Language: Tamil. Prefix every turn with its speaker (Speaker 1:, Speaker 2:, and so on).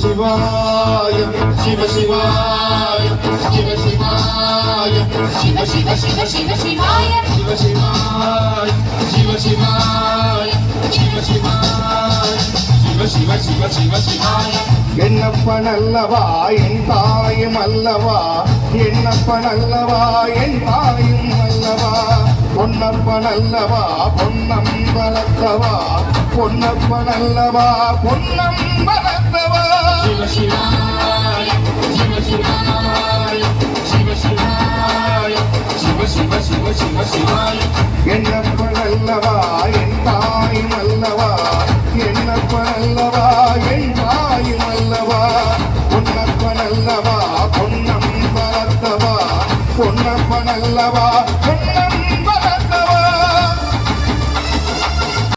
Speaker 1: சிவாய சிவ சிவாய சிவ சிவாய
Speaker 2: சிவ சிவ சிவ சிவ சிவாய
Speaker 1: சிவ சிவாய சிவ சிவாய சிவ சிவாய சிவ சிவ சிவ சிவ சிவாய
Speaker 3: என்னப்பன் அல்லவா என் தாயும் அல்லவா என்னப்பன் என் தாயும் பொன்னப்பன் அல்லவா பொன்னம் வளர்த்தவா பொன்னப்பன் அல்லவா பொன்னம் வளர்த்தவா
Speaker 1: சிவ சிவாய சிவ சிவாய சிவ சிவாய சிவ சிவ சிவ சிவ சிவாய
Speaker 3: என்னப்பன் அல்லவா என் தாயும் அல்லவா என்னப்பன் அல்லவா என் பொன்னம்